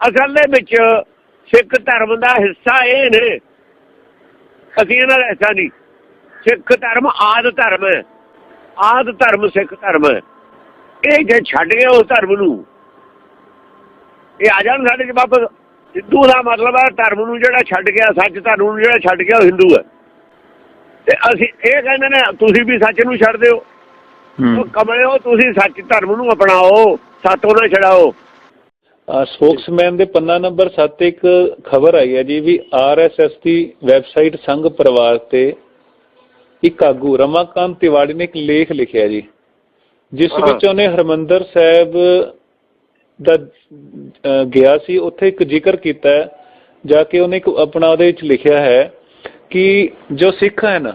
ਅਸਲ ਦੇ ਵਿੱਚ ਸਿੱਖ ਧਰਮ ਦਾ ਹਿੱਸਾ ਇਹ ਨੇ। ਅਸੀਂ ਇਹਨਾਂ ਦਾ ਹਿੱਸਾ ਨਹੀਂ। ਸਿੱਖ ਧਰਮ ਆਦ ਧਰਮ ਹੈ। ਆਦ ਧਰਮ ਸਿੱਖ ਧਰਮ ਹੈ। ਇਹ ਜੇ ਛੱਡ ਗਏ ਉਸ ਧਰਮ ਨੂੰ ਇਹ ਆ ਜਾਣ ਸਾਡੇ ਚ ਵਾਪਸ। ਹਿੰਦੂ ਦਾ ਮਤਲਬ ਹੈ ਧਰਮ ਨੂੰ ਜਿਹੜਾ ਛੱਡ ਗਿਆ ਸੱਚ ਧਰਮ ਨੂੰ ਜਿਹੜਾ ਛੱਡ ਗਿਆ ਉਹ ਹਿੰਦੂ ਹੈ। ਤੇ ਅਸੀਂ ਇਹ ਕਹਿੰਦੇ ਨੇ ਤੁਸੀਂ ਵੀ ਸੱਚ ਨੂੰ ਛੱਡ ਦਿਓ। ਕਮਲਿਓ ਤੁਸੀਂ ਸੱਚ ਧਰਮ ਨੂੰ ਅਪਣਾਓ ਸਾਤੋਂ ਨਾ ਛਡਾਓ। ਸਪੋਕਸਮੈਨ ਦੇ ਪੰਨਾ ਨੰਬਰ 7 ਤੇ ਇੱਕ ਖਬਰ ਆਈ ਹੈ ਜੀ ਵੀ ਆਰਐਸਐਸ ਦੀ ਵੈਬਸਾਈਟ ਸੰਘ ਪਰਿਵਾਰ ਤੇ ਇੱਕ ਆਗੂ ਰਮਾਕਾਂਤ ਤਿਵਾੜੀ ਨੇ ਇੱਕ ਲੇਖ ਲਿਖਿਆ ਜੀ ਜਿਸ। ਵਿੱਚ ਉਹਨੇ ਹਰਮੰਦਰ ਸਾਹਿਬ ਦਾ ਗਿਆ ਸੀ ਉੱਥੇ ਇੱਕ ਜ਼ਿਕਰ ਕੀਤਾ ਹੈ ਜਾ ਕੇ ਉਹਨੇ ਆਪਣਾ ਉਹਦੇ ਵਿੱਚ ਲਿਖਿਆ ਹੈ ਕਿ ਜੋ ਸਿੱਖ ਹਨ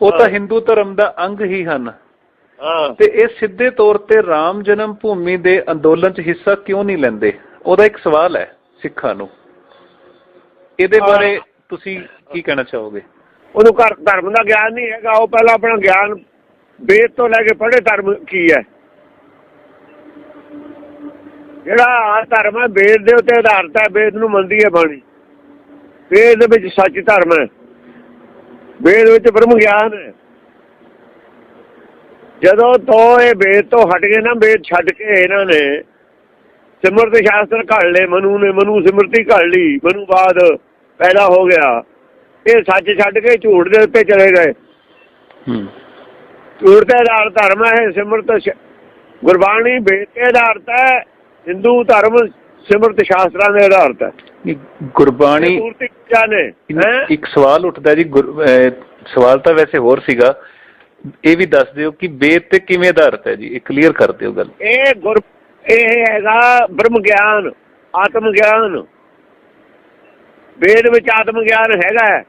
ਉਹ ਤਾਂ। ਹਿੰਦੂ ਧਰਮ ਦਾ ਅੰਗ ਹੀ ਹਨ ਤੇ ਇਹ ਸਿੱਧੇ ਤੌਰ ਤੇ ਰਾਮ ਜਨਮ ਭੂਮੀ ਦੇ ਅੰਦੋਲਨ 'ਚ ਹਿੱਸਾ ਕਿਉਂ ਨਹੀਂ ਲੈਂਦੇ? ਉਹਦਾ ਇੱਕ ਸਵਾਲ ਹੈ ਸਿੱਖਾਂ ਨੂੰ। ਇਹਦੇ। ਬਾਰੇ ਤੁਸੀਂ ਕੀ ਕਹਿਣਾ ਚਾਹੋਗੇ? ਉਹਨੂੰ ਘਰ ਧਰਮ ਦਾ ਗਿਆਨ ਨਹੀਂ ਹੈਗਾ। ਉਹ ਪਹਿਲਾਂ ਆਪਣਾ ਗਿਆਨ ਵੇਦ ਤੋਂ ਲੈ ਕੇ ਪੜ੍ਹੇ ਧਰਮ ਕੀ ਹੈ। ਜਿਹੜਾ ਆ ਧਰਮ ਹੈ ਵੇਦ ਦੇ ਉੱਤੇ ਆਧਾਰਿਤ ਹੈ। ਵੇਦ ਨੂੰ ਮੰਨਦੀ ਹੈ ਬਾਣੀ। ਵੇਦ ਦੇ ਵਿੱਚ ਸੱਚ ਧਰਮ ਹੈ। ਵੇਦ ਵਿੱਚ ਬ੍ਰਹਮ ਗਿਆਨ ਹੈ। ਜਦੋਂ ਤੋਂ ਇਹ ਵੇਦ ਤੋਂ ਹਟ ਗਏ ਨਾ ਵੇਦ ਛੱਡ ਕੇ ਇਹਨਾਂ ਨੇ ਸਿਮਰਤ ਸ਼ਾਸਤਰ ਘੜ ਲਏ ਮਨੂ ਨੇ ਮਨੂ ਸਿਮਰਤੀ ਘੜ ਲਈ ਮਨੂ ਬਾਅਦ ਪੈਦਾ ਹੋ ਗਿਆ। ਇਹ ਸੱਚ ਛੱਡ ਕੇ ਝੂਠ ਦੇ ਉੱਤੇ ਚਲੇ ਗਏ। ਹੂੰ। ਝੂਠ ਦੇ ਆਧਾਰ ਧਰਮ ਹੈ ਸਿਮਰਤ ਗੁਰਬਾਣੀ ਵੇਦ ਦੇ ਆਧਾਰਿਤ ਹੈ ਹਿੰਦੂ ਧਰਮ ਸਿਮਰਤ ਸ਼ਾਸਤਰਾਂ ਦੇ ਆਧਾਰਿਤ ਹੈ। ਗੁਰਬਾਣੀ ਨੇ? ਇੱਕ ਸਵਾਲ ਉੱਠਦਾ ਜੀ ਸਵਾਲ ਤਾਂ ਵੈਸੇ ਹੋਰ ਸੀਗਾ ਇਹ ਵੀ ਦੱਸ ਦਿਓ ਕਿ ਵੇਦ ਤੇ ਕਿਵੇਂ ਆਧਾਰਿਤ ਹੈ ਜੀ? ਇਹ ਕਲੀਅਰ ਕਰ ਦਿਓ ਗੱਲ। ਇਹ ਗੁਰ ਇਹ ਹੈਗਾ ਬ੍ਰਹਮ ਗਿਆਨ, ਆਤਮ ਗਿਆਨ। ਵੇਦ ਵਿੱਚ ਆਤਮ ਗਿਆਨ ਹੈਗਾ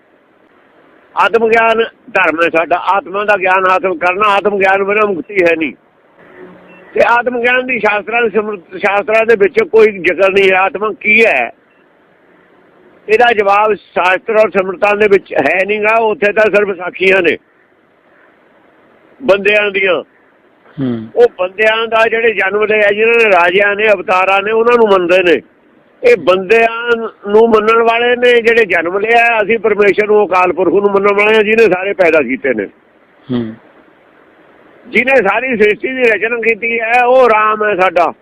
ਆਤਮ ਗਿਆਨ ਧਰਮ ਹੈ ਸਾਡਾ। ਆਤਮਾ ਦਾ ਗਿਆਨ ਹਾਸਲ ਕਰਨਾ, ਆਤਮ ਗਿਆਨ ਬਿਨਾਂ ਮੁਕਤੀ ਹੈ ਨਹੀਂ। ਤੇ ਆਤਮ ਗਿਆਨ ਦੀ ਸ਼ਾਸਤਰਾਂ ਦੇ ਸ਼ਾਸਤਰਾਂ ਦੇ ਵਿੱਚ ਕੋਈ ਜ਼ਿਕਰ ਨਹੀਂ ਹੈ। ਆਤਮਾ ਕੀ ਹੈ? ਇਹਦਾ ਜਵਾਬ ਸ਼ਾਸਤਰ ਔਰ ਸਿਮਰਤਾਂ ਦੇ ਵਿੱਚ ਹੈ ਨਹੀਂਗਾ। ਉੱਥੇ ਤਾਂ ਸਿਰਫ ਸਾਖੀਆਂ ਨੇ। ਬੰਦਿਆਂ ਦੀਆਂ। ਉਹ ਬੰਦਿਆਂ ਦਾ ਜਿਹੜੇ ਜਨਮ ਲਏ ਆ ਜਿਨ੍ਹਾਂ ਨੇ ਰਾਜਿਆਂ ਨੇ ਅਵਤਾਰਾਂ ਨੇ ਉਹਨਾਂ ਨੂੰ ਮੰਨਦੇ ਨੇ। ਇਹ ਬੰਦਿਆਂ ਨੂੰ ਮੰਨਣ ਵਾਲੇ ਨੇ ਜਿਹੜੇ ਜਨਮ ਲਿਆ ਅਸੀਂ ਪਰਮੇਸ਼ਰ ਨੂੰ ਅਕਾਲ ਪੁਰਖ ਨੂੰ ਮੰਨਣ ਵਾਲੇ ਆ ਜਿਹਨੇ ਸਾਰੇ ਪੈਦਾ ਕੀਤੇ ਨੇ। ਜਿਹਨੇ ਸਾਰੀ ਸ੍ਰਿਸ਼ਟੀ ਦੀ ਰਚਨਾ ਕੀਤੀ ਹੈ ਉਹ ਰਾਮ ਹੈ ਸਾਡਾ।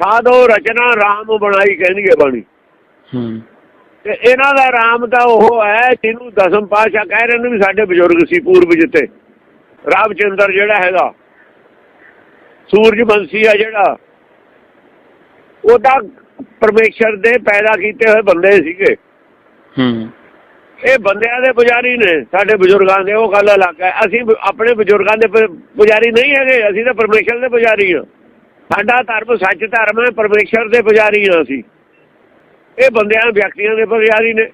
ਸਾਧੋ ਰਚਨਾ ਰਾਮ ਬਣਾਈ ਕਹਿੰਦੀ ਹੈ ਬਾਣੀ। ਹੂੰ। ਤੇ ਇਹਨਾਂ ਦਾ ਰਾਮ ਤਾਂ ਉਹ ਹੈ ਜਿਹਨੂੰ ਦਸਮ ਪਾਤਸ਼ਾਹ ਕਹਿ ਰਹੇ ਨੇ ਵੀ ਸਾਡੇ ਬਜ਼ੁਰਗ ਸੀ ਪੂਰਬ ਜਿੱਤੇ ਰਾਮਚੰਦਰ ਜਿਹੜਾ ਹੈਗਾ ਸੂਰਜ ਬੰਸੀ ਆ ਜਿਹੜਾ ਉਹ ਤਾਂ ਪਰਮੇਸ਼ਰ ਦੇ ਪੈਦਾ ਕੀਤੇ ਹੋਏ ਬੰਦੇ ਸੀਗੇ। ਹੂੰ। ਇਹ ਬੰਦਿਆਂ ਦੇ ਪੁਜਾਰੀ ਨੇ ਸਾਡੇ ਬਜ਼ੁਰਗਾਂ ਦੇ ਉਹ ਗੱਲ ਅਲੱਗ ਹੈ। ਅਸੀਂ ਆਪਣੇ ਬਜ਼ੁਰਗਾਂ ਦੇ ਪੁਜਾਰੀ ਨਹੀਂ ਹੈਗੇ ਅਸੀਂ ਤਾਂ ਪਰਮੇਸ਼ਰ ਦੇ ਪੁਜਾਰੀ ਹਾਂ। ਸਾਡਾ ਧਰਮ ਸੱਚ ਧਰਮ ਹੈ ਪਰਮੇਸ਼ਰ ਦੇ ਪੁਜਾਰੀ ਹਾਂ ਅਸੀਂ। ਇਹ ਬੰਦਿਆਂ ਵਿਅਕਤੀਆਂ ਦੇ ਪੁਜਾਰੀ ਨੇ।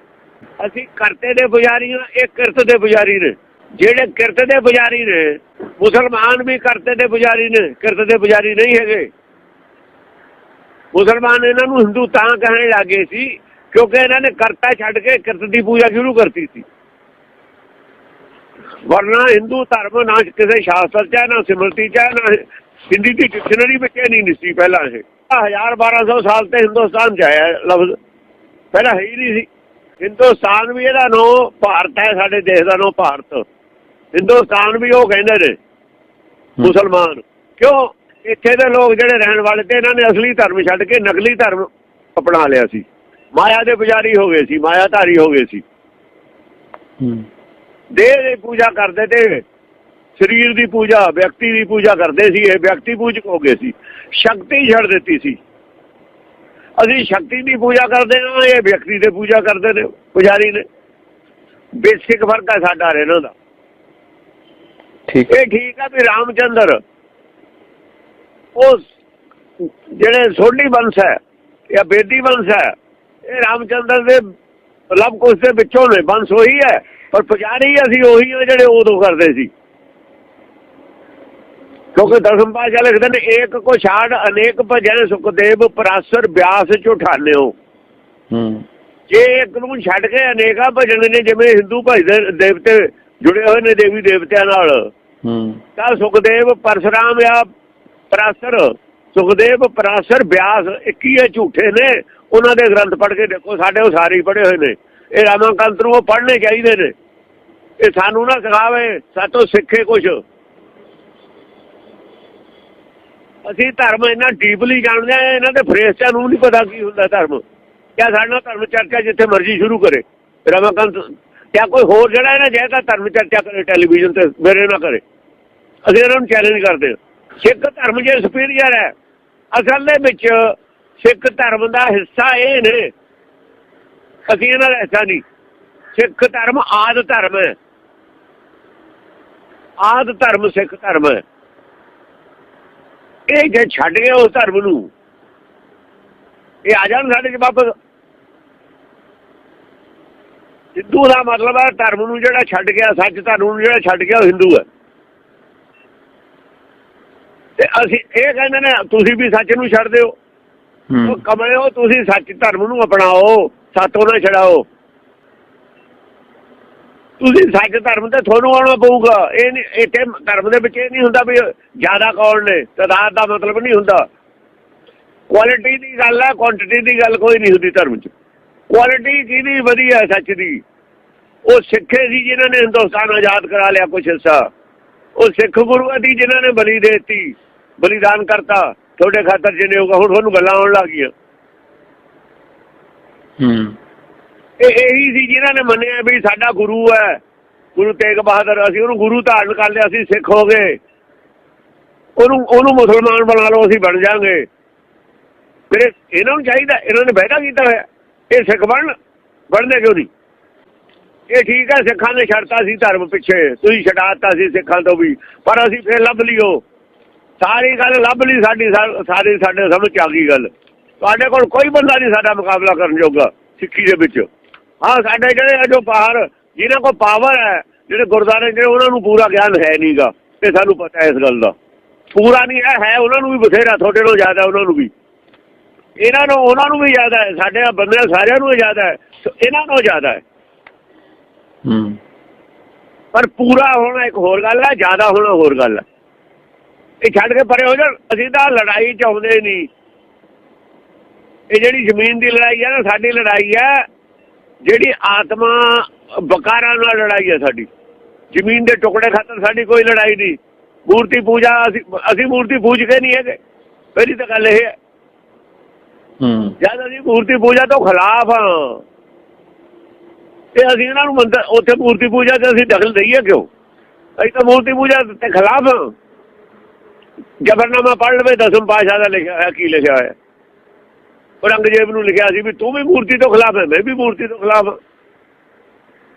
ਅਸੀਂ ਕਰਤੇ ਦੇ ਪੁਜਾਰੀ ਹਾਂ, ਇਹ ਕਿਰਤ ਦੇ ਪੁਜਾਰੀ ਨੇ। ਜਿਹੜੇ ਕਿਰਤ ਦੇ ਪੁਜਾਰੀ ਨੇ, ਮੁਸਲਮਾਨ ਵੀ ਕਰਤੇ ਦੇ ਪੁਜਾਰੀ ਨੇ, ਕਿਰਤ ਦੇ ਪੁਜਾਰੀ ਨਹੀਂ ਹੈਗੇ। ਮੁਸਲਮਾਨ ਇਹਨਾਂ ਨੂੰ ਹਿੰਦੂ ਤਾਂ ਕਹਿਣ ਲੱਗੇ ਸੀ, ਕਿਉਂਕਿ ਇਹਨਾਂ ਨੇ ਕਰਤਾ ਛੱਡ ਕੇ ਕਿਰਤ ਦੀ ਪੂਜਾ ਸ਼ੁਰੂ ਕਰਤੀ ਸੀ। ਵਰਨਾ ਹਿੰਦੂ ਧਰਮ ਨਾ ਕਿਸੇ ਸ਼ਾਸਤਰ ਚ ਨਾ ਸਿਮਰਤੀ ਚ ਨਾ ਹਿੰਦੀ ਦੀ ਡਿਕਸ਼ਨਰੀ ਵਿੱਚ ਇਹ ਨਹੀਂ ਸੀ ਪਹਿਲਾਂ ਇਹ। 1000 1200 ਸਾਲ ਤੇ ਹਿੰਦੁਸਤਾਨ ਚ ਆਇਆ ਲਫ਼ਜ਼। ਪਹਿਲਾਂ ਹੈ ਹੀ ਨਹੀਂ ਸੀ। ਹਿੰਦੁਸਤਾਨ ਵੀ ਇਹਦਾ ਨਾਂ ਭਾਰਤ ਹੈ ਸਾਡੇ ਦੇਸ਼ ਦਾ ਨਾਂ ਭਾਰਤ। ਹਿੰਦੁਸਤਾਨ ਵੀ ਉਹ ਕਹਿੰਦੇ ਨੇ ਮੁਸਲਮਾਨ। ਕਿਉਂ? ਇੱਥੇ ਦੇ ਲੋਕ ਜਿਹੜੇ ਰਹਿਣ ਵਾਲੇ ਤੇ ਇਹਨਾਂ ਨੇ ਅਸਲੀ ਧਰਮ ਛੱਡ ਕੇ ਨਕਲੀ ਧਰਮ ਅਪਣਾ ਲਿਆ ਸੀ। ਮਾਇਆ ਦੇ ਪੁਜਾਰੀ ਹੋ ਗਏ ਸੀ ਮਾਇਆਧਾਰੀ ਹੋ ਗਏ ਸੀ। ਦੇਹ ਦੀ ਪੂਜਾ ਕਰਦੇ ਤੇ ਸਰੀਰ ਦੀ ਪੂਜਾ ਵਿਅਕਤੀ ਦੀ ਪੂਜਾ ਕਰਦੇ ਸੀ ਇਹ ਵਿਅਕਤੀ ਪੂਜਕ ਹੋ ਗਏ ਸੀ। ਸ਼ਕਤੀ ਛੱਡ ਦਿੱਤੀ ਸੀ। ਅਸੀਂ ਸ਼ਕਤੀ ਦੀ ਪੂਜਾ ਕਰਦੇ ਹਾਂ ਇਹ ਵਿਅਕਤੀ ਦੀ ਪੂਜਾ ਕਰਦੇ ਨੇ ਪੁਜਾਰੀ ਨੇ। ਬੇਸਿਕ ਫ਼ਰਕ ਹੈ ਸਾਡਾ ਇਹਨਾਂ ਦਾ। ਠੀਕ ਹੈ। ਇਹ ਠੀਕ ਹੈ ਵੀ ਰਾਮਚੰਦਰ ਉਹ ਜਿਹੜੇ ਸੋਢੀ ਵੰਸ਼ ਹੈ ਜਾਂ ਬੇਦੀ ਵੰਸ਼ ਹੈ ਇਹ ਰਾਮਚੰਦਰ ਦੇ ਲਵ ਕੁਸ਼ ਦੇ ਵਿੱਚੋਂ ਨੇ। ਵੰਸ਼ ਉਹੀ ਹੈ ਪਰ ਪੁਜਾਰੀ ਅਸੀਂ ਉਹੀ ਹਾਂ ਜਿਹੜੇ ਉਦੋਂ ਕਰਦੇ ਸੀ। ਕਿਉਂਕਿ ਦਸਮ ਪਾਸ਼ਾ ਲਿਖਦੇ ਨੇ ਏਕ ਕੋ ਛਾੜ ਅਨੇਕ ਭਜਨ ਸੁਖਦੇਵ ਪਰਾਸਰ ਬਿਆਸ ਝੁਠਾਲਿਓ ਹੂੰ। ਜੇ ਇੱਕ ਨੂੰ ਛੱਡ ਕੇ ਅਨੇਕਾਂ ਭਜਨ ਨੇ ਜਿਵੇਂ ਹਿੰਦੂ ਭਜਦੇ ਦੇਵਤੇ ਜੁੜੇ ਹੋਏ ਨੇ ਦੇਵੀ ਦੇਵਤਿਆਂ ਨਾਲ ਹੂੰ। ਤਾਂ ਸੁਖਦੇਵ ਪਰਸ਼ਰਾਮ ਜਾਂ ਪਰਾਸਰ ਸੁਖਦੇਵ ਪਰਾਸਰ ਬਿਆਸ 21 ਝੂਠੇ ਨੇ ਉਹਨਾਂ ਦੇ ਗ੍ਰੰਥ ਪੜ੍ਹ ਕੇ ਦੇਖੋ ਸਾਡੇ ਉਹ ਸਾਰੇ ਹੀ ਪੜ੍ਹੇ ਹੋਏ ਨੇ। ਇਹ ਰਾਮਾਕੰਤ ਨੂੰ ਉਹ ਪੜ੍ਹਨੇ ਚਾਹੀਦੇ ਨੇ। ਇਹ ਸਾਨੂੰ ਨਾ ਸਿਖਾਵੇ ਸਾਤੋਂ ਸਿੱਖੇ ਕੁਝ ਅਸੀਂ ਧਰਮ ਇੰਨਾ ਡੀਪਲੀ ਜਾਣਦੇ ਆ ਇਹਨਾਂ ਦੇ ਫਰੇਸਾਂ ਨੂੰ ਨਹੀਂ ਪਤਾ ਕੀ ਹੁੰਦਾ ਧਰਮ। ਕਿਆ ਸਾਡਾ ਧਰਮ ਚਰਚਾ ਜਿੱਥੇ ਮਰਜ਼ੀ ਸ਼ੁਰੂ ਕਰੇ। ਰਮਾਕੰਤ, ਜਾਂ ਕੋਈ ਹੋਰ ਜਿਹੜਾ ਇਹਨਾਂ ਜਿਹੜਾ ਧਰਮ ਚਰਚਾ ਕਰੇ ਟੈਲੀਵਿਜ਼ਨ ਤੇ ਮੇਰੇ ਨਾਲ ਕਰੇ। ਅਸੀਂ ਇਹਨਾਂ ਨੂੰ ਚੈਲੰਜ ਕਰਦੇ ਹਾਂ। ਸਿੱਖ ਧਰਮ ਜੇ ਸੁਪੀਰੀਅਰ ਹੈ, ਅਸਲ ਦੇ ਵਿੱਚ ਸਿੱਖ ਧਰਮ ਦਾ ਹਿੱਸਾ ਇਹ ਨੇ। ਅਸੀਂ ਇਹਨਾਂ ਦਾ ਹਿੱਸਾ ਨਹੀਂ। ਸਿੱਖ ਧਰਮ ਆਦ ਧਰਮ ਹੈ। ਆਦ ਧਰਮ ਸਿੱਖ ਧਰਮ ਹੈ। ਇਹ ਜੇ ਛੱਡ ਗਏ ਉਸ ਧਰਮ ਨੂੰ ਇਹ ਆ ਜਾਣ ਸਾਡੇ ਚ ਵਾਪਸ। ਹਿੰਦੂ ਦਾ ਮਤਲਬ ਹੈ ਧਰਮ ਨੂੰ ਜਿਹੜਾ ਛੱਡ ਗਿਆ ਸੱਚ ਧਰਮ ਨੂੰ ਜਿਹੜਾ ਛੱਡ ਗਿਆ ਉਹ ਹਿੰਦੂ ਹੈ। ਤੇ ਅਸੀਂ ਇਹ ਕਹਿੰਦੇ ਨੇ ਤੁਸੀਂ ਵੀ ਸੱਚ ਨੂੰ ਛੱਡ ਦਿਓ। ਉਹ ਹੂੰ ਕਮਲਿਓ ਤੁਸੀਂ ਸੱਚ ਧਰਮ ਨੂੰ ਅਪਣਾਓ ਸਾਤੋਂ ਨਾ ਛਡਾਓ। ਤੁਸੀਂ ਸੱਚ ਧਰਮ ਤੇ ਤੁਹਾਨੂੰ ਆਉਣਾ ਪਊਗਾ। ਇਹ ਨਹੀਂ ਧਰਮ ਦੇ ਵਿੱਚ ਇਹ ਨਹੀਂ ਹੁੰਦਾ ਵੀ ਜ਼ਿਆਦਾ ਕੌਣ ਨੇ, ਤਦਾਦ ਦਾ ਮਤਲਬ ਨਹੀਂ ਹੁੰਦਾ। ਕੁਆਲਿਟੀ ਦੀ ਗੱਲ ਹੈ ਕੁਆਂਟੀਟੀ ਦੀ ਗੱਲ ਕੋਈ ਨਹੀਂ ਹੁੰਦੀ ਧਰਮ 'ਚ। ਕੁਆਲਿਟੀ ਕਿਹਦੀ ਵਧੀਆ ਸੱਚ ਦੀ? ਉਹ ਸਿੱਖੇ ਸੀ ਜਿਨ੍ਹਾਂ ਨੇ ਹਿੰਦੁਸਤਾਨ ਆਜ਼ਾਦ ਕਰਾ ਲਿਆ ਕੁਛ ਹਿੱਸਾ। ਉਹ ਸਿੱਖ ਗੁਰੂਆਂ ਦੀ ਜਿਨ੍ਹਾਂ ਨੇ ਬਲੀ ਦੇਤੀ, ਬਲੀਦਾਨ ਕਰਤਾ। ਤੁਹਾਡੇ ਖਾਤਰ ਜਿੰਨੇ ਹੋਗਾ ਹੁਣ ਤੁਹਾਨੂੰ ਗੱਲਾਂ ਆਉਣ ਲੱਗ ਗਈਆਂ ਹੂੰ। ਇਹ ਇਹੀ ਸੀ ਜਿਨ੍ਹਾਂ ਨੇ ਮੰਨਿਆ ਵੀ ਸਾਡਾ ਗੁਰੂ ਹੈ। ਗੁਰੂ ਤੇਗ ਬਹਾਦਰ, ਅਸੀਂ ਉਹਨੂੰ ਗੁਰੂ ਧਾਰਨ ਕਰ ਲਿਆ, ਅਸੀਂ ਸਿੱਖ ਹੋ ਗਏ। ਉਹਨੂੰ ਉਹਨੂੰ ਮੁਸਲਮਾਨ ਬਣਾ ਲਓ, ਅਸੀਂ ਬਣ ਜਾਾਂਗੇ। ਫਿਰ ਇਹਨਾਂ ਨੂੰ ਚਾਹੀਦਾ, ਇਹਨਾਂ ਨੇ ਵਾਅਦਾ ਕੀਤਾ ਹੋਇਆ, ਇਹ ਸਿੱਖ ਬਣ ਬਣਦੇ ਕਿਉਂ ਨਹੀਂ? ਇਹ ਠੀਕ ਹੈ, ਸਿੱਖਾਂ ਨੇ ਛੱਡਤਾ ਸੀ ਧਰਮ ਪਿੱਛੇ, ਤੁਸੀਂ ਛਡਾਤਾ ਸੀ ਸਿੱਖਾਂ ਤੋਂ ਵੀ, ਪਰ ਅਸੀਂ ਫਿਰ ਲੱਭ ਲਿਓ। ਸਾਰੀ ਗੱਲ ਲੱਭ ਲਈ ਸਾਡੀ ਸਾਰੀ ਸਾਡੇ ਸਮਝ ਚ ਆ ਗਈ ਗੱਲ। ਤੁਹਾਡੇ ਕੋਲ ਕੋਈ ਬੰਦਾ ਨਹੀਂ ਸਾਡਾ ਮੁਕਾਬਲਾ ਕਰਨ ਜੋਗਾ, ਸਿੱਖੀ ਦੇ ਵਿੱਚ। ਹਾਂ ਸਾਡੇ ਜਿਹੜੇ ਆ ਜੋ ਬਾਹਰ ਜਿਨ੍ਹਾਂ ਕੋਲ ਪਾਵਰ ਹੈ ਜਿਹੜੇ ਗੁਰਦਾਰੇ ਜਿਹੜੇ ਉਹਨਾਂ ਨੂੰ ਪੂਰਾ ਗਿਆਨ ਹੈ ਨਹੀਂਗਾ ਤੇ ਸਾਨੂੰ ਪਤਾ ਹੈ ਇਸ ਗੱਲ ਦਾ। ਪੂਰਾ ਨਹੀਂ ਹੈ ਹੈ ਉਹਨਾਂ ਨੂੰ ਵੀ ਬਥੇਰਾ ਤੁਹਾਡੇ ਨਾਲੋਂ ਜ਼ਿਆਦਾ ਉਹਨਾਂ ਨੂੰ ਵੀ। ਇਹਨਾਂ ਨੂੰ ਉਹਨਾਂ ਨੂੰ ਵੀ ਜ਼ਿਆਦਾ ਹੈ ਸਾਡੇ ਬੰਦੇ ਸਾਰਿਆਂ ਨੂੰ ਜ਼ਿਆਦਾ ਹੈ ਇਹਨਾਂ ਨੂੰ ਜ਼ਿਆਦਾ ਹੈ। ਹੂੰ। ਪਰ ਪੂਰਾ ਹੋਣਾ ਇੱਕ ਹੋਰ ਗੱਲ ਹੈ ਜ਼ਿਆਦਾ ਹੋਣਾ ਹੋਰ ਗੱਲ ਹੈ। ਇਹ ਛੱਡ ਕੇ ਪਰੇ ਹੋ ਜਾਣ ਅਸੀਂ ਤਾਂ ਲੜਾਈ ਚਾਹੁੰਦੇ ਨਹੀਂ। ਇਹ ਜਿਹੜੀ ਜ਼ਮੀਨ ਦੀ ਲੜਾਈ ਹੈ ਨਾ ਸਾਡੀ ਲੜਾਈ ਹੈ ਜਿਹੜੀ ਆਤਮਾ ਬਕਾਰਾਂ ਨਾਲ ਲੜਾਈ ਹੈ ਸਾਡੀ। ਜ਼ਮੀਨ ਦੇ ਟੁਕੜੇ ਖਾਤਰ ਸਾਡੀ ਕੋਈ ਲੜਾਈ ਨਹੀਂ। ਮੂਰਤੀ ਪੂਜਾ ਅਸੀਂ ਅਸੀਂ ਮੂਰਤੀ ਪੂਜ ਕੇ ਨਹੀਂ ਹੈਗੇ। ਪਹਿਲੀ ਤਾਂ ਗੱਲ ਇਹ ਹੈ। ਹੂੰ। ਜਦ ਅਸੀਂ ਮੂਰਤੀ ਪੂਜਾ ਤੋਂ ਖਿਲਾਫ ਹਾਂ ਤੇ ਅਸੀਂ ਇਹਨਾਂ ਨੂੰ ਮੰਦਰ ਉੱਥੇ ਮੂਰਤੀ ਪੂਜਾ ਤੇ ਅਸੀਂ ਦਖਲ ਦਈਏ ਕਿਉਂ? ਅਸੀਂ ਤਾਂ ਮੂਰਤੀ ਪੂਜਾ ਤੇ ਖਿਲਾਫ ਹਾਂ। ਜਬਰਨਾਮਾ ਪੜ੍ਹ ਲਵੇ ਦਸਮ ਪਾਸ਼ਾ ਦਾ ਲਿਖਿਆ ਹੋਇਆ ਕੀ ਲਿਖਿਆ ਹੋਇਆ? ਔਰੰਗਜ਼ੇਬ ਨੂੰ ਲਿਖਿਆ ਸੀ ਵੀ ਤੂੰ ਵੀ ਮੂਰਤੀ ਤੋਂ ਖਿਲਾਫ ਹੈ ਮੈਂ ਵੀ ਮੂਰਤੀ ਤੋਂ ਖਿਲਾਫ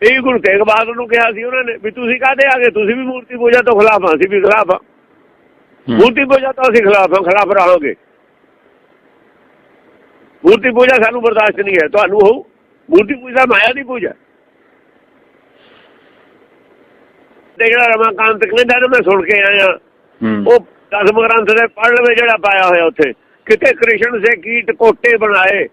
ਇਹ ਗੁਰੂ ਤੇਗ ਬਹਾਦਰ ਨੂੰ ਕਿਹਾ ਸੀ ਉਹਨਾਂ ਨੇ ਵੀ ਤੁਸੀਂ ਕਾਹਦੇ ਆਗੇ ਤੁਸੀਂ ਵੀ ਮੂਰਤੀ ਪੂਜਾ ਤੋਂ ਖਿਲਾਫ ਹਾਂ ਅਸੀਂ ਵੀ ਖਿਲਾਫ ਹੂੰ। ਮੂਰਤੀ ਪੂਜਾ ਤੋਂ ਅਸੀਂ ਖਿਲਾਫ ਹਾਂ ਖਿਲਾਫ ਰਹਾਂਗੇ। ਮੂਰਤੀ ਪੂਜਾ ਸਾਨੂੰ ਬਰਦਾਸ਼ਤ ਨਹੀਂ ਹੈ ਤੁਹਾਨੂੰ ਹੋਊ। ਮੂਰਤੀ ਪੂਜਾ ਮਾਇਆ ਦੀ ਪੂਜਾ ਤੇ ਜਿਹੜਾ ਰਮਾਕਾਂਤ ਕਹਿੰਦਾ ਮੈਂ ਸੁਣ ਕੇ ਆਇਆ ਉਹ ਦਸਮ ਗ੍ਰੰਥ ਦੇ ਪੜ੍ਹ ਲਵੇ ਜਿਹੜਾ ਪਾਇਆ ਹੋਇਆ ਉੱਥੇ। ਕਿਤੇ ਕ੍ਰਿਸ਼ਨ ਸੇ ਕੀਟ ਕੋਟੇ ਬਣਾਏ?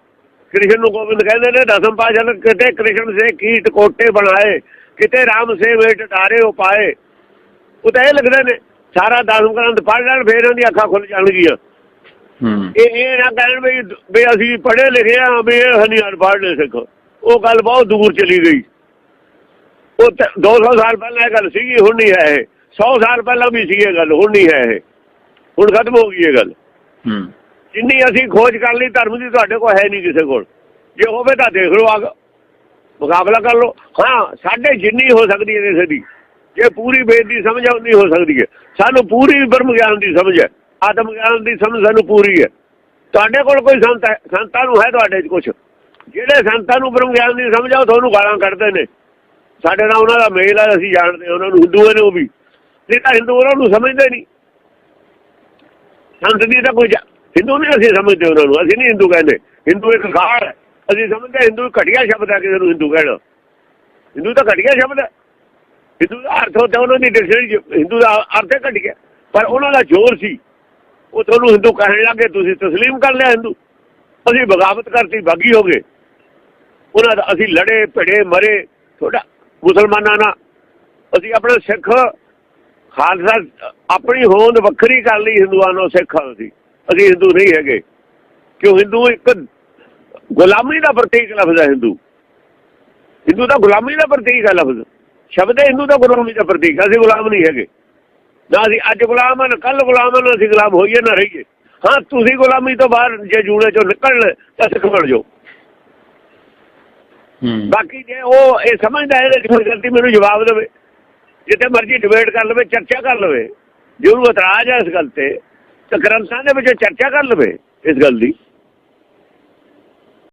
ਕ੍ਰਿਸ਼ਨ ਨੂੰ ਗੋਬਿੰਦ ਕਹਿੰਦੇ ਨੇ ਦਸਮ ਪਾਸ਼ਾ ਨੇ ਕਿਤੇ ਕ੍ਰਿਸ਼ਨ ਸੇ ਕੀਟ ਕੋਟੇ ਬਣਾਏ? ਕਿਤੇ ਰਾਮ ਸੇ ਵੇਟ ਡਾਰੇ ਉਪਾਏ? ਉਹ ਤਾਂ ਇਹ ਲਿਖਦੇ ਨੇ ਸਾਰਾ ਦਸਮ ਗ੍ਰੰਥ ਪੜ੍ਹ ਲੈਣ ਫੇਰ ਉਹਨਾਂ ਦੀ ਅੱਖਾਂ ਖੁੱਲ ਜਾਣਗੀਆਂ। ਹੂੰ। ਇਹ ਇਹ ਨਾ ਕਹਿਣ ਵੀ ਵੀ ਅਸੀਂ ਪੜ੍ਹੇ ਲਿਖੇ ਆ ਵੀ ਇਹ ਹਨੀ ਅਨਪੜ੍ਹ ਨੇ ਸਿੱਖ। ਉਹ ਗੱਲ ਬਹੁਤ ਦੂਰ ਚਲੀ ਗਈ। ਉਹ ਤਾਂ 200 ਸਾਲ ਪਹਿਲਾਂ ਇਹ ਗੱਲ ਸੀਗੀ ਹੁਣ ਨਹੀਂ ਹੈ ਇਹ। 100 ਸਾਲ ਪਹਿਲਾਂ ਵੀ ਸੀ ਇਹ ਗੱਲ ਹੁਣ ਨਹੀਂ ਹੈ ਇਹ। ਹੁਣ ਖਤਮ ਹੋ ਗਈ ਇਹ ਗੱਲ। ਹੂੰ। ਜਿੰਨੀ ਅਸੀਂ ਖੋਜ ਕਰ ਲਈ, ਧਰਮ ਦੀ ਤੁਹਾਡੇ ਕੋਲ ਹੈ ਨਹੀਂ ਕਿਸੇ ਕੋਲ। ਜੇ ਹੋਵੇ ਤਾਂ ਦੇਖ ਲਓ ਆਗ ਮੁਕਾਬਲਾ ਕਰ ਲਓ। ਹਾਂ, ਸਾਡੇ ਜਿੰਨੀ ਹੋ ਸਕਦੀ ਹੈ ਕਿਸੇ ਦੀ। ਜੇ ਪੂਰੀ ਵੇਦ ਦੀ ਸਮਝ ਆ, ਉਨੀ ਹੋ ਸਕਦੀ ਹੈ। ਸਾਨੂੰ ਪੂਰੀ ਬ੍ਰਹਮ ਗਿਆਨ ਦੀ ਸਮਝ ਹੈ। ਆਤਮ ਗਿਆਨ ਦੀ ਸਮਝ ਸਾਨੂੰ ਪੂਰੀ ਹੈ। ਤੁਹਾਡੇ ਕੋਲ ਕੋਈ ਸੰਤ ਹੈ? ਸੰਤਾਂ ਨੂੰ ਹੈ ਤੁਹਾਡੇ 'ਚ ਕੁਝ ਜਿਹੜੇ ਸੰਤਾਂ ਨੂੰ ਬ੍ਰਹਮ ਗਿਆਨ ਦੀ ਸਮਝ ਆ, ਉਹ ਤੁਹਾਨੂੰ ਗਾਲਾਂ ਕੱਢਦੇ ਨੇ। ਸਾਡੇ ਨਾਲ ਉਹਨਾਂ ਦਾ ਮੇਲ ਹੈ ਅਸੀਂ ਜਾਣਦੇ ਉਹਨਾਂ ਨੂੰ ਹਿੰਦੂ ਨੇ ਉਹ ਵੀ। ਨਹੀਂ ਤਾਂ ਹਿੰਦੂ ਉਹਨਾਂ ਨੂੰ ਸਮਝਦੇ ਨਹੀਂ। ਸੰਤ ਦੀ ਤਾਂ ਕੋਈ ਹਿੰਦੂ ਨਹੀਂ ਅਸੀਂ ਸਮਝਦੇ ਉਹਨਾਂ ਨੂੰ, ਅਸੀਂ ਨਹੀਂ ਹਿੰਦੂ ਕਹਿੰਦੇ। ਹਿੰਦੂ ਇੱਕ ਖਾੜ ਅਸੀਂ ਸਮਝਦੇ ਹਿੰਦੂ ਘਟੀਆ ਸ਼ਬਦ ਹੈ ਕਿਸੇ ਨੂੰ ਹਿੰਦੂ ਕਹਿਣਾ। ਹਿੰਦੂ ਤਾਂ ਘਟੀਆ ਸ਼ਬਦ ਹੈ। ਹਿੰਦੂ ਦਾ ਅਰਥ ਹੁੰਦਾ ਉਹਨਾਂ ਦੀ ਡਿਕਸ਼ਨਰੀ ਹਿੰਦੂ ਦਾ ਅਰਥ ਹੈ ਘਟੀਆ ਪਰ ਉਹਨਾਂ ਦਾ ਜ਼ੋਰ ਸੀ। ਉਹ ਤੁਹਾਨੂੰ ਹਿੰਦੂ ਕਹਿਣ ਲੱਗੇ, ਤੁਸੀਂ ਤਸਲੀਮ ਕਰ ਲਿਆ ਹਿੰਦੂ। ਅਸੀਂ ਬਗਾਵਤ ਕਰਤੀ, ਬਾਗੀ ਹੋ ਗਏ। ਉਹਨਾਂ ਦਾ ਅਸੀਂ ਲੜੇ, ਭਿੜੇ, ਮਰੇ। ਤੁਹਾਡਾ ਮੁਸਲਮਾਨਾਂ ਨਾਲ ਅਸੀਂ ਆਪਣਾ ਸਿੱਖ ਖਾਲਸਾ, ਆਪਣੀ ਹੋਂਦ ਵੱਖਰੀ ਕਰ ਲਈ ਹਿੰਦੂਆਂ ਨੂੰ ਸਿੱਖਾਂ ਸੀ ਅਸੀਂ ਹਿੰਦੂ ਨਹੀਂ ਹੈਗੇ। ਕਿਉਂ? ਹਿੰਦੂ ਇੱਕ ਗੁਲਾਮੀ ਦਾ ਪ੍ਰਤੀਕ ਲਫ਼ਜ਼ ਹੈ ਹਿੰਦੂ। ਹਿੰਦੂ ਦਾ ਗੁਲਾਮੀ ਦਾ ਪ੍ਰਤੀਕ ਹੈ ਲਫ਼ਜ਼। ਸ਼ਬਦ ਹੈ ਹਿੰਦੂ ਦਾ ਗੁਲਾਮੀ ਦਾ ਪ੍ਰਤੀਕ। ਅਸੀਂ ਗੁਲਾਮ ਨਹੀਂ ਹੈਗੇ। ਨਾ ਅਸੀਂ ਅੱਜ ਗੁਲਾਮ ਹਾਂ ਕੱਲ ਗੁਲਾਮ ਹਾਂ ਅਸੀਂ ਗੁਲਾਮ ਹੋਈਏ ਨਾ ਰਹੀਏ। ਹਾਂ ਤੁਸੀਂ ਗੁਲਾਮੀ ਤੋਂ ਬਾਹਰ ਜੇ ਜੂੜੇ ਚੋਂ ਨਿਕਲਣ ਤਾਂ ਸਿੱਖ ਬਣ ਜਾਓ। ਹੂੰ। ਬਾਕੀ ਜੇ ਉਹ ਇਹ ਸਮਝਦਾ ਹੈ ਕਿ ਕੋਈ ਗਲਤੀ ਮੈਨੂੰ ਜਵਾਬ ਦੇਵੇ ਜਿੱਥੇ ਮਰਜ਼ੀ ਡਿਬੇਟ ਕਰ ਲਵੇ ਚਰਚਾ ਕਰ ਲਵੇ ਜੇ ਉਹਨੂੰ ਇਤਰਾਜ਼ ਹੈ ਇਸ ਗੱਲ ਤੇ। ਤਾਂ ਗ੍ਰੰਥਾਂ ਦੇ ਵਿੱਚ ਚਰਚਾ ਕਰ ਲਵੇ ਇਸ ਗੱਲ ਦੀ।